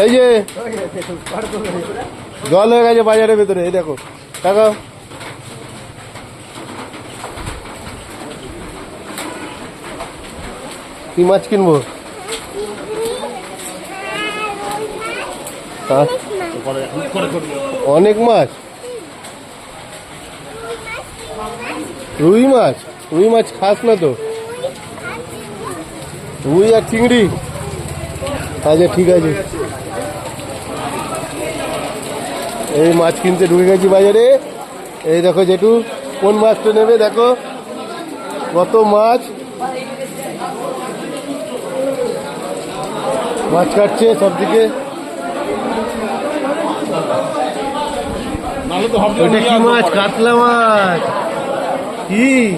এই যে জল হয়ে গেছে বাজারের ভেতরে এই দেখো টাকা কি মাছ কিনবো? হ্যাঁ, অনেক মাছ। রুই মাছ? রুই মাছ খাস না তো? রুই আর চিংড়ি। আচ্ছা ঠিক আছে। এই মাছ কিনতে ঢুকে গেছি বাজারে। এই দেখো জেঠু কোন মাছটা নেবে দেখো। কত মাছ। মাছ কাটছে সব দিকে কি মাছ? কাতলা মাছ। কি?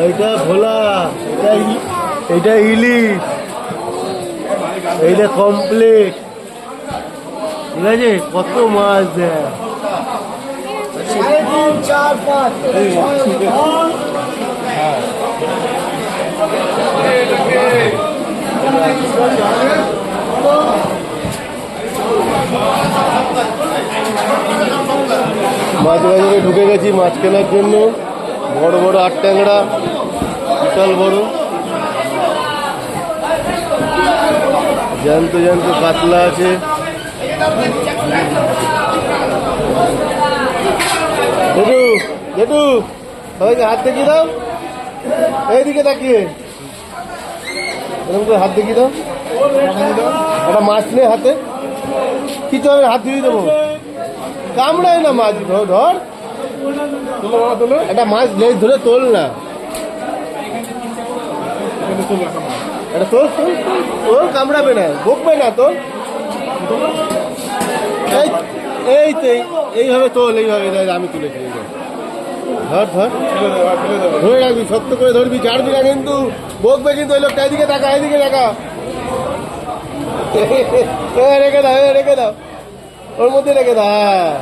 এইটা ভোলা। এটা ই- এটা ইলিশ। এইটা কমপ্লিট। ঠিক কত মাছ দেয় মাছ বাজারে ঢুকে গেছি মাছ কেনার জন্য। বড় বড় আট ট্যাংরা, বিশাল বড়। জ্যান্ত জ্যান্ত কাতলা আছে। জেঠু জেঠু সবাইকে হাত দেখিয়ে দাও। এইদিকে তাকিয়ে। এরকম করে হাত দেখিয়ে দাও। একটা মাছ নে হাতে। কিছু হবে হাত দিয়ে দেবো? কামড়ায় না মাছ, ধর ধর। একটা মাছ লেজ ধরে তোল না। এটা তোল। তোল কামড়াবে না, বকবে না তোল। এই তো এই- এইভাবে তোল, এইভাবে, এই আমি তুলে এই ধর। ধর। ধর রাখবি, শক্ত করে ধরবি, ছাড়বি না কিন্তু। বকবে কিন্তু ওই লোকটা, এদিকে টাকা এদিকে দেখা। রেখে দাও রেখে দাও। ওর মধ্যে রেখে দাও হ্যাঁ।